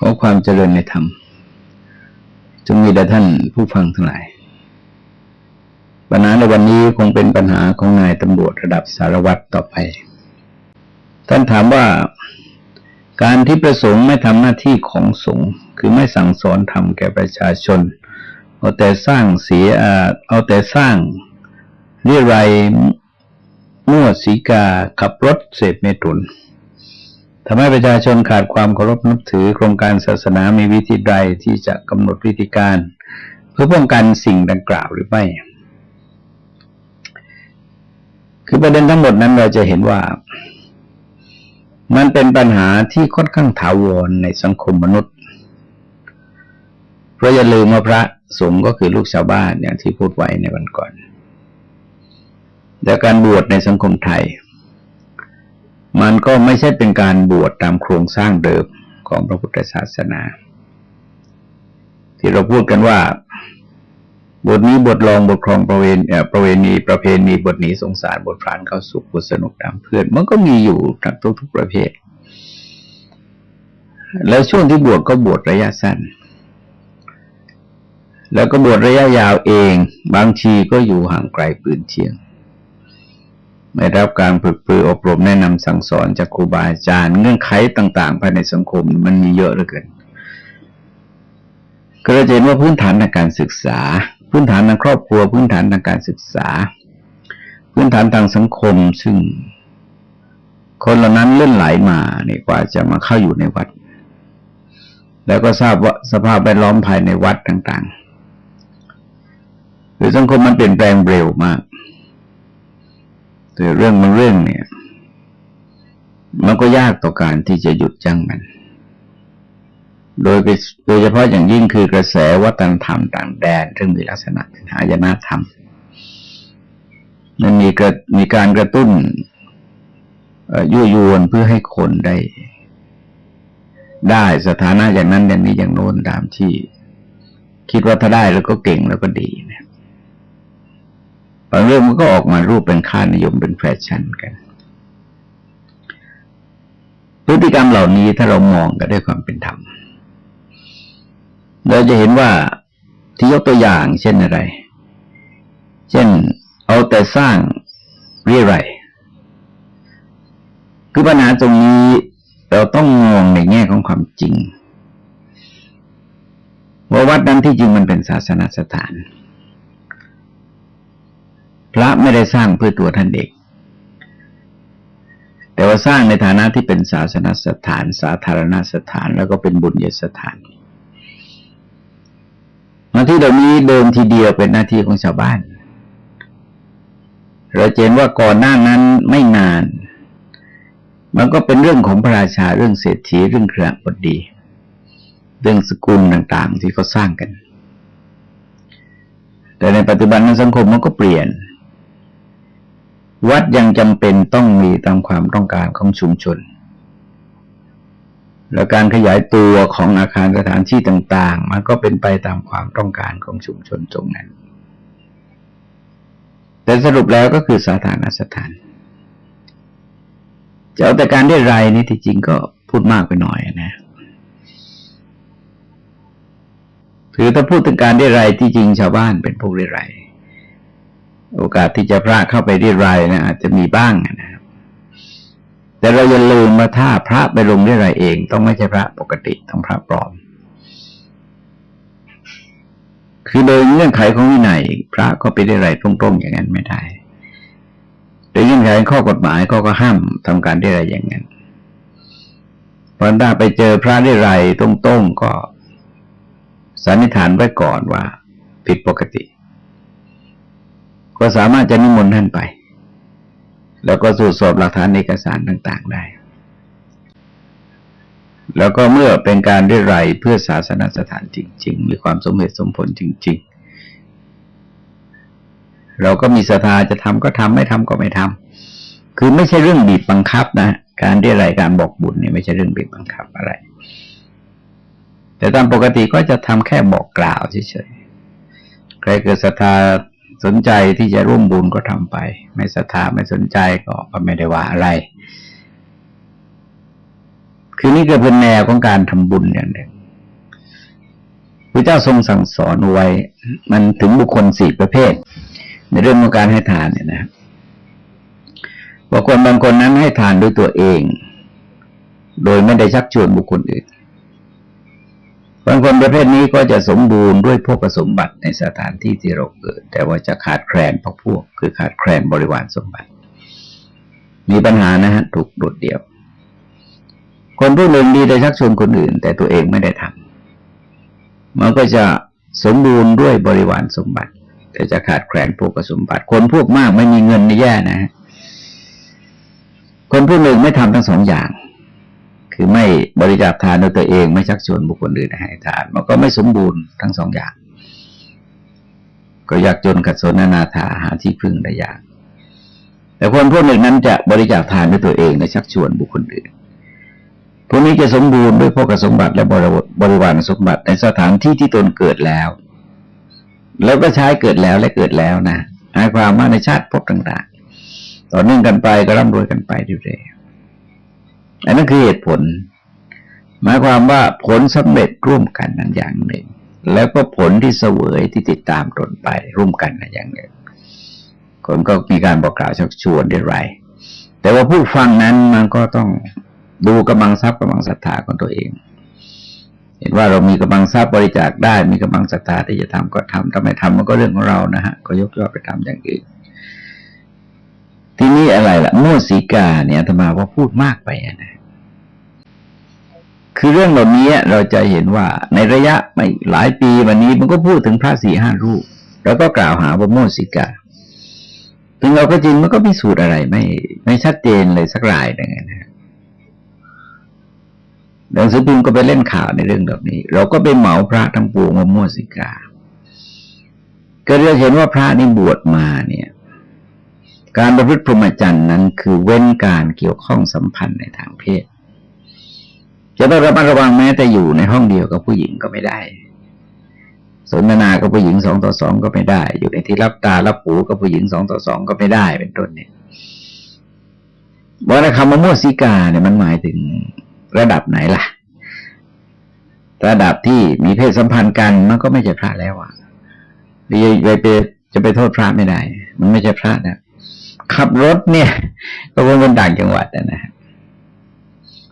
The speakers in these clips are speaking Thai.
ขอความเจริญในธรรมจงมีแด่ท่านผู้ฟังทั้งหลาย ปัญหาในวันนี้คงเป็นปัญหาของนายตำรวจระดับสารวัตรต่อไป ท่านถามว่าการที่ประสงค์ไม่ทำหน้าที่ของสงฆ์คือไม่สั่งสอนทำแก่ประชาชน เอาแต่สร้างเสียเอาแต่สร้างเรียรายมั่วสีกาขับรถเสพเมตุน ทำให้ประชาชนขาดความเคารพนับถือโครงการศาสนามีวิธีใดที่จะกำหนดวิธีการ เพื่อป้องกันสิ่งดังกล่าวหรือไม่ คือประเด็นทั้งหมดนั้นเราจะเห็นว่า มันเป็นปัญหาที่ค่อนข้างถาวรในสังคมมนุษย์ เพราะอย่าลืมว่าพระสงฆ์ก็คือลูกชาวบ้านอย่างที่พูดไว้ในวันก่อนแต่การบวชในสังคมไทย มันก็ไม่ใช่เป็นการบวชตามโครงสร้างเดิมของพระพุทธศาสนา ที่เราพูดกันว่า บทนี้บทรองบทครองประเวณประเวณีประเพณีบทนี้สงสารบทพรานเข้าสุขบทสนุกตามเพื่อน มันก็มีอยู่ทั้งทุกทุกประเภท แล้วช่วงที่บวชก็บวชระยะสั้น แล้วก็บวชระยะยาวเอง บางทีก็อยู่ห่างไกลปืนเชียง ได้รับการฝึกปรืออบรมแนะนำสั่งสอนจากครูบาอาจารย์ เงื่อนไขต่าง ๆ ภายในสังคมมันมีเยอะเหลือเกินก็จะเห็นว่าพื้นฐานในการศึกษา พื้นฐานในครอบครัว พื้นฐานทางการศึกษา พื้นฐานทางสังคมซึ่ง คนเหล่านั้นเลื่อนไหลมาเนี่ยกว่าจะมาเข้าอยู่ในวัด แล้วก็ทราบว่าสภาพแวดล้อมภายในวัดต่างๆหรือสังคมมันเปลี่ยนแปลงเร็วมาก แต่เรื่องบางเรื่องเนี่ย มันก็ยากต่อการที่จะหยุดยั้งมัน โดยโดยเฉพาะอย่างยิ่งคือกระแสวัฒนธรรมต่างแดนซึ่งมีลักษณะเป็นหายนะธรรมมันมีกระมีการกระตุ้นยั่วยวนเพื่อให้คนได้ ได้สถานะอย่างนั้นอย่างนี้อย่างโน้นตามที่ คิดว่าถ้าได้แล้วก็เก่งแล้วก็ดีเนี่ย บางเรื่องมันก็ออกมารูปเป็นค่านิยมเป็นแฟชั่นกัน พฤติกรรมเหล่านี้ถ้าเรามองกันด้วยความเป็นธรรมเราจะเห็นว่าที่ยกตัวอย่างเช่นอะไร เช่นเอาแต่สร้างเรียไรคือปัญหาตรงนี้เราต้องมองในแง่ของความจริงว่าวัดนั้นที่จริงมันเป็นศาสนสถาน พระไม่ได้สร้างเพื่อตัวท่านเองแต่ว่าสร้างในฐานะที่เป็นศาสนสถาน สาธารณสถาน แล้วก็เป็นบุญญสถานหน้าที่เหล่านี้เดิมทีเดียวเป็นหน้าที่ของชาวบ้าน เราเห็นว่าก่อนหน้านั้นไม่นาน มันก็เป็นเรื่องของพระราชาเรื่องเศรษฐีเรื่องเครือพอดี เรื่องสกุลต่างๆที่เขาสร้างกัน แต่ในปัจจุบันนั้นสังคมมันก็เปลี่ยน วัดยังจำเป็นต้องมีตามความต้องการของชุมชน และการขยายตัวของอาคารสถานที่ต่าง ๆ มันก็เป็นไปตามความต้องการของชุมชนตรงนั้น แต่สรุปแล้วก็คือสาธารณสถานจะเอาแต่การได้ไรนี่ที่จริงก็พูดมากไปหน่อยนะคือถ้าพูดถึงการได้ไรที่จริงชาวบ้านเป็นผู้ได้ไร โอกาสที่จะพระเข้าไปได้ไรนะอาจจะมีบ้างนะครับ แต่เราอย่าลืมว่าถ้าพระไปลงได้ไรเอง ต้องไม่ใช่พระปกติต้องพระปลอม คือโดยเงื่อนไขของวินัยพระก็ไปได้ไรตรงๆอย่างนั้นไม่ได้โดยเงื่อนไขข้อกฎหมายก็ก็ห้ามทำการได้ไรอย่างนั้นพอถ้าไปเจอพระได้ไรตรงๆก็สันนิษฐานไว้ก่อนว่าผิดปกติ ก็สามารถจะนิมนต์ท่านไป แล้วก็สู่สอบหลักฐานเอกสารต่าง ๆ ได้ แล้วก็เมื่อเป็นการได้ไรเพื่อศาสนสถานจริง ๆ มีความสมเหตุสมผลจริง ๆ เราก็มีศรัทธาจะทำก็ทำไม่ทำก็ไม่ทำคือไม่ใช่เรื่องบีบบังคับนะการได้ไรการบอกบุญเนี่ยไม่ใช่เรื่องบีบบังคับอะไร แต่ตามปกติก็จะทำแค่บอกกล่าวเฉยๆใครเกิดศรัทธา สนใจที่จะร่วมบุญก็ทำไป ไม่ศรัทธาไม่สนใจก็ไม่ได้ว่าอะไร คือนี่ก็เป็นแนวของการทำบุญอย่างหนึ่งพระเจ้าทรงสั่งสอนไว้ มันถึงบุคคลสี่ประเภท ในเรื่องของการให้ทานเนี่ยนะบุคคลบางคนนั้นให้ทานด้วยตัวเอง โดยไม่ได้ชักชวนบุคคลอื่น บางคนประเภทนี้ก็จะสมบูรณ์ด้วยพวกสมบัติในสถานที่ที่เราเกิด แต่ว่าจะขาดแคลนพวกพวก คือขาดแคลนบริวารสมบัติ มีปัญหานะฮะถูกโดดเดี่ยว คนผู้หนึ่งดีได้ชักชวนคนอื่น แต่ตัวเองไม่ได้ทำมันก็จะสมบูรณ์ด้วยบริวารสมบัติ แต่จะขาดแคลนพวกสมบัติ คนพวกมากไม่มีเงินนี่แย่นะฮะคนผู้หนึ่งไม่ทำทั้งสองอย่าง คือไม่บริจาคทานโดยตัวเองไม่ชักชวนบุคคลอื่นให้ทาน มันก็ไม่สมบูรณ์ทั้งสองอย่าง ก็อยากจนขัดสนนานาถาหาที่พึ่งได้ยาก แต่คนพวกหนึ่งนั้นจะบริจาคทานด้วยตัวเองและชักชวนบุคคลอื่นพวกนี้จะสมบูรณ์ด้วยพวกสมบัติและบริวารสมบัติในสถานที่ที่ตนเกิดแล้ว แล้วก็ใช้เกิดแล้วและเกิดแล้วนะหมายความว่าในชาติพบต่าง ๆ ต่อเนื่องกันไปก็ร่ำรวยกันไปเรื่อยๆ อันนั้นคือเหตุผล หมายความว่าผลสำเร็จร่วมกันนั้นอย่างหนึ่ง แล้วก็ผลที่เสวยที่ติดตามตนไปร่วมกันนั้นอย่างหนึ่ง คนก็มีการบอกกล่าวชักชวนได้ไร แต่ว่าผู้ฟังนั้นมันก็ต้องดูกำลังทรัพย์กำลังศรัทธาของตัวเอง เห็นว่าเรามีกำลังทรัพย์บริจาคได้ มีกำลังศรัทธาที่จะทำก็ทำถ้าไม่ทำมันก็เรื่องของเรานะฮะก็ยกยอดไปทำอย่างอื่น ทีนี้อะไรล่ะมั่วสีกาเนี่ยธรรมาว่าพูดมากไปนะคือเรื่องเหล่านี้เราจะเห็นว่าในระยะไม่หลายปีวันนี้มันก็พูดถึงพระสี่ห้ารูป แล้วก็กล่าวหาว่าโมสีกาถึงเราก็จริงมันก็พิสูจน์อะไรไม่ ไม่ชัดเจนเลยสักรายหนึ่งนะหนังสือพิมพ์ก็ไปเล่นข่าวในเรื่องแบบนี้ เราก็ไปเหมาพระทั้งปวงว่าโมสิกา ก็เรียกเห็นว่าพระนี่บวชมาเนี่ย การประพฤติพรหมจรรย์นั้นคือเว้นการเกี่ยวข้องสัมพันธ์ในทางเพศ จะต้องระมัดระวังแม้แต่อยู่ในห้องเดียวกับผู้หญิงก็ไม่ได้ สนทนากับผู้หญิงสองต่อสองก็ไม่ได้ อยู่ในที่รับตารับหูกับผู้หญิงสองต่อสองก็ไม่ได้เป็นต้นเนี่ยว่าคำว่ามั่วสิกาเนี่ยมันหมายถึงระดับไหนล่ะ ระดับที่มีเพศสัมพันธ์กันมันก็ไม่ใช่พระแล้วอะไปไปจะไปโทษพระไม่ได้ มันไม่ใช่พระนะ ขับรถเนี่ยก็เป็นต่างจังหวัดนะฮะ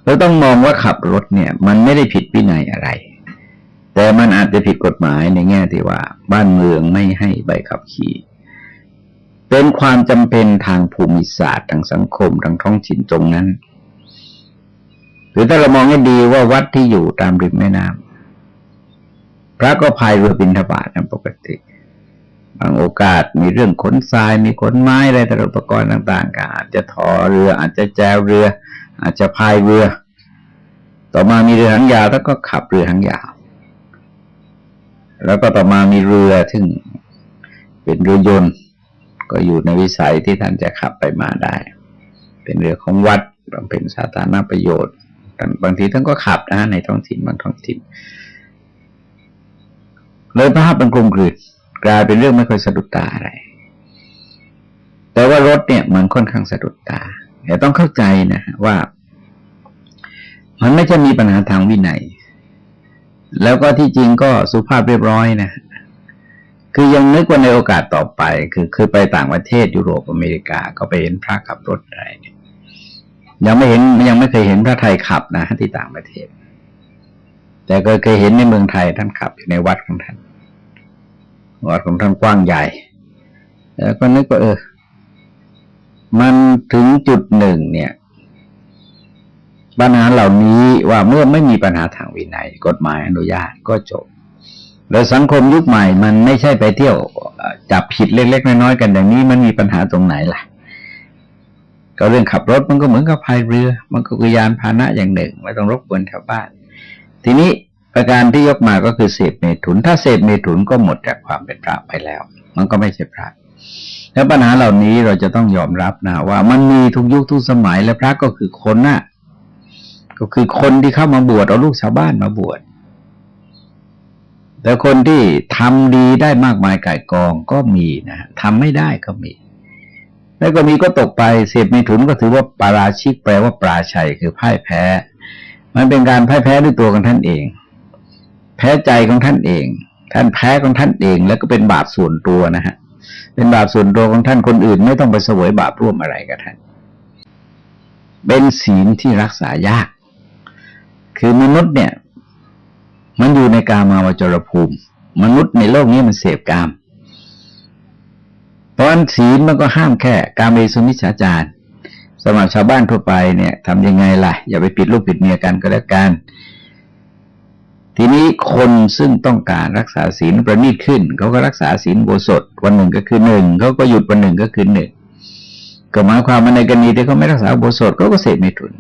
เราต้องมองว่าขับรถเนี่ย มันไม่ได้ผิดวินัยอะไร แต่มันอาจจะผิดกฎหมายในแง่ที่ว่า บ้านเมืองไม่ให้ใบขับขี่ เป็นความจำเป็นทางภูมิศาสตร์ทางสังคมทางท้องถิ่นตรงนั้น หรือถ้าเรามองให้ดีว่าวัดที่อยู่ตามริมแม่น้ำพระก็พายเรือบินทบาทตามปกติ บางโอกาสมีเรื่องขนทรายมีขนไม้อะไรต่างอุปกรณ์ต่างๆก็อาจจะถอเรือ อาจจะแจวเรือ อาจจะพายเรือ ต่อมามีเรือหางยาวแล้วก็ขับเรือหางยาว แล้วก็ต่อมามีเรือซึ่งเป็นเรือยนต์ ก็อยู่ในวิสัยที่ท่านจะขับไปมาได้ เป็นเรือของวัดบางเป็นสาธารณประโยชน์บางทีท่านก็ขับนะในท้องถิ่นบางท้องถิ่นเลยภาพเป็นกลมกลืน กลายเป็นเรื่องไม่ค่อยสะดุดตาอะไร แต่ว่ารถเนี่ยมันค่อนข้างสะดุดตาแต่ต้องเข้าใจนะว่า มันไม่จะมีปัญหาทางวินัย แล้วก็ที่จริงก็สุภาพเรียบร้อยนะคือยังนึกว่าในโอกาสต่อไป คือคือไปต่างประเทศยุโรปอเมริกาก็ไปเห็นพระขับรถอะไรเนี่ยยังไม่เห็นยังไม่เคยเห็นพระไทยขับนะที่ต่างประเทศ แต่ก็เคยเห็นในเมืองไทยท่านขับอยู่ในวัดของท่าน วัดของท่านกว้างใหญ่ แล้วก็นึกว่าเออ มันถึงจุดหนึ่งเนี่ย ปัญหาเหล่านี้ว่าเมื่อไม่มีปัญหาทางวินัยกฎหมายอนุญาตก็จบแล้วสังคมยุคใหม่มันไม่ใช่ไปเที่ยวจับผิดเล็กๆน้อยๆกันอย่างนี้มันมีปัญหาตรงไหนล่ะ ก็เรื่องขับรถมันก็เหมือนกับพายเรือ มันก็คือยานพาหนะอย่างหนึ่ง ไม่ต้องรบกวนชาวบ้าน ทีนี้ ประการที่ยกมาก็คือเสพเมถุน ถ้าเสพเมถุนก็หมดจากความเป็นพระไปแล้ว มันก็ไม่ใช่พระแล้วปัญหาเหล่านี้เราจะต้องยอมรับนะว่ามันมีทุกยุคทุกสมัยและพระก็คือคนน่ะ ก็คือคนที่เข้ามาบวชเอาลูกชาวบ้านมาบวชแต่คนที่ทำดีได้มากมายก่ายกองก็มีนะทำไม่ได้ก็มี แล้วก็มีก็ตกไปเสพเมถุนก็ถือว่าปาราชิกแปลว่าปราชัยคือพ่ายแพ้ มันเป็นการแพ้แพ้ด้วยตัวของท่านเอง แพ้ใจของท่านเอง ท่านแพ้ของท่านเอง แล้วก็เป็นบาปส่วนตัวนะฮะเป็นบาปส่วนตัวของท่านคนอื่น ไม่ต้องไปเสวยบาปร่วมอะไรกับท่านเป็นศีลที่รักษายาก คือมนุษย์เนี่ย มันอยู่ในกามาวจรภูมิ มนุษย์ในโลกนี้มันเสพกาม เพราะนั้นศีลมันก็ห้ามแค่ การเมสุมิชฌาจารสมัครชาวบ้านทั่วไปเนี่ยทำยังไงล่ะ อย่าไปปิดลูกปิดเมียกันก็แล้วกัน ทีนี้คนซึ่งต้องการรักษาศีลประณีตขึ้นเขาก็รักษาศีลโบสถวันหนึ่งก็คือหนึ่งเขาก็หยุดวันหนึ่งก็คือหนึ่งก็หมายความว่าในกรณีที่เขาไม่รักษาโบสถเขาก็เสพไม่ทุน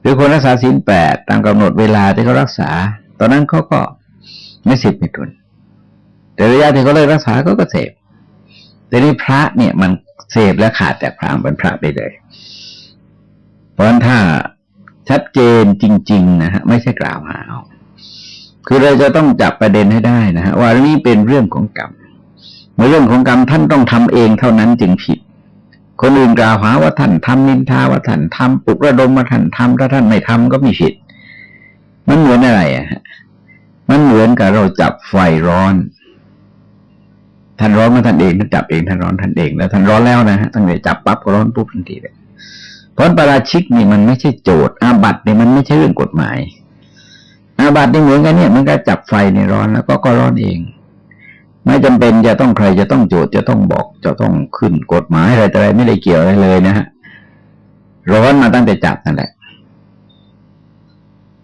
หรือคนรักษาศีลแปดตามกำหนดเวลาที่เขารักษา ตอนนั้นเขาก็ไม่เสพไม่ทุน แต่ระยะที่เขาเลยรักษาเขาก็เสพแต่นี่พระเนี่ยมันเสพและขาดจากพระเป็นพระไปเลย เพราะฉะนั้นถ้าชัดเจนจริง ๆ นะฮะไม่ใช่กล่าวหาเอา คือเราจะต้องจับประเด็นให้ได้นะฮะว่านี่เป็นเรื่องของกรรมเมื่อเรื่องของกรรมท่านต้องทำเองเท่านั้นจึงผิด คนอื่นกล่าวหาว่าท่านทำนินทาว่าท่านทำปลุกระดมว่าท่านทำถ้าท่านไม่ทำก็มีผิด มันเหมือนอะไรอะฮะมันเหมือนกับเราจับไฟร้อน ท่านร้อนมาท่านเองท่านจับเองท่านร้อนท่านเองแล้วท่านร้อนแล้วนะฮะท่านเลยจับปั๊บก็ร้อนปุ๊บทันทีเลยเพราะปราชิกนี่มันไม่ใช่โจทย์อาบัตินี่มันไม่ใช่เรื่องกฎหมาย อาบัตินี่เหมือนกันเนี่ยมันก็จับไฟในร้อนแล้วก็ก็ร้อนเอง ไม่จำเป็นจะต้องใครจะต้องโจทย์จะต้องบอกจะต้องขึ้นกฎหมายอะไรแต่อะไรไม่ได้เกี่ยวอะไรเลยนะฮะร้อนมาตั้งแต่จับนั่นแหละ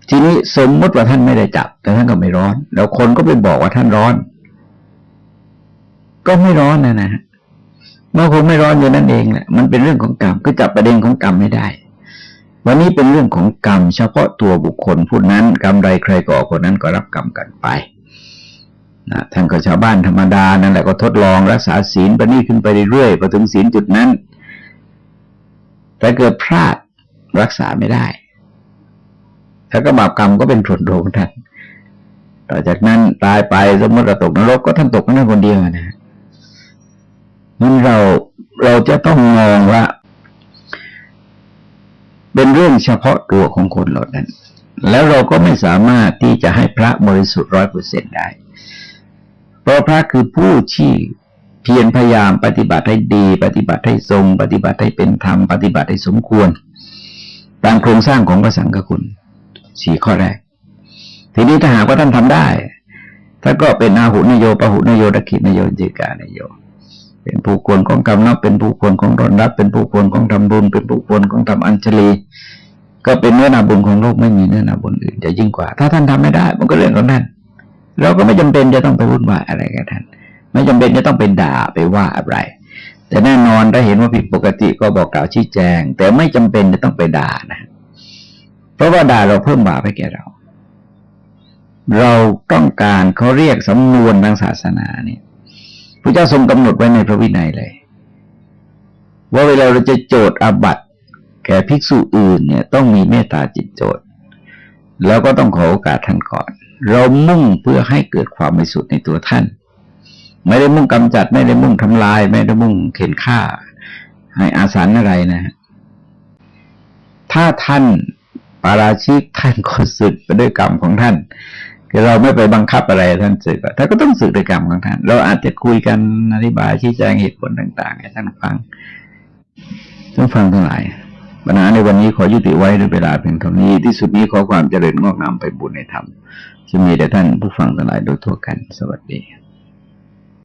ทีนี้สมมติว่าท่านไม่ได้จับ แต่ท่านก็ไม่ร้อน แล้วคนก็ไปบอกว่าท่านร้อน ก็ไม่ร้อนนะนะฮะเมื่อคงไม่ร้อนอยู่นั่นเองแหละมันเป็นเรื่องของกรรมก็จับประเด็นของกรรมไม่ได้ วันนี้เป็นเรื่องของกรรม เฉพาะตัวบุคคลผู้นั้นกรรมใดใครก่อคนนั้นก็รับกรรมกันไปนะท่านก็ชาวบ้านธรรมดานั่นแหละก็ทดลองรักษาศีลประนีตขึ้นไปเรื่อยๆพอถึงศีลจุดนั้น แต่เกิดพลาดรักษาไม่ได้ถ้าก็บาปกรรมก็เป็นผลโดของท่านต่อจากนั้นตายไปสมมติเราตกนรกก็ท่านตกนั่นคนเดียวนะฮะมันเราเราจะต้องมองว่า เป็นเรื่องเฉพาะตัวของคนเหล่านั้น แล้วเราก็ไม่สามารถที่จะให้พระบริสุทธิ์ร้อยเปอร์เซ็นได้ เพราะพระคือผู้ที่เพียรพยายามปฏิบัติให้ดี ปฏิบัติให้ทรง ปฏิบัติให้เป็นธรรม ปฏิบัติให้สมควร ตามโครงสร้างของพระสังฆคุณสี่ข้อแรก ทีนี้ถ้าหากว่าท่านทำได้ท่านก็เป็นอาหุนโยปหุนโยตะขินโยจิกานโย เป็นผู้ควรของกรรมนับเป็นผู้ควรของรอนรับ เป็นผู้ควรของทำบุญ เป็นผู้ควรของทำอัญชลี ก็เป็นเนื้อนาบุญของโลกไม่มีเนื้อนาบุญอื่นจะยิ่งกว่า ถ้าท่านทำไม่ได้ มันก็เรื่องของท่านเราก็ไม่จำเป็นจะต้องไปวุ่นวายอะไรกับท่าน ไม่จำเป็นจะต้องไปด่าไปว่าอะไร แต่แน่นอนถ้าเห็นว่าผิดปกติก็บอกกล่าวชี้แจง แต่ไม่จำเป็นจะต้องไปด่านะ เพราะว่าด่าเราเพิ่มบาปให้แก่เรา เราต้องการเขาเรียกสำนวนทางศาสนาเนี่ย พระเจ้าทรงกำหนดไว้ในพระวินัยเลย ว่าเวลาเราจะโจทย์อาบัติแก่ภิกษุอื่นเนี่ยต้องมีเมตตาจิตโจทย์ แล้วก็ต้องขอโอกาสท่านก่อน เรามุ่งเพื่อให้เกิดความบริสุทธิ์ในตัวท่าน ไม่ได้มุ่งกำจัด ไม่ได้มุ่งทำลาย ไม่ได้มุ่งเข็นฆ่า ให้อาสันอะไรนะ ถ้าท่านปาราชิกท่านก็สึกไปด้วยกรรมของท่าน คือเราไม่ไปบังคับอะไรท่านสึกท่านก็ต้องสึกในกรรมของท่าน เราอาจจะคุยกันอธิบายชี้แจงเหตุผลต่าง ๆ ให้ท่านฟังท่านฟังทั้งหลายปัญหาในวันนี้ขอยุติไว้ด้วยเวลาเพียงเท่านี้ ที่สุดนี้ขอความเจริญงอกงามไปบุญในธรรมจะมีแต่ท่านผู้ฟังทั้งหลายโดยทั่วกัน สวัสดี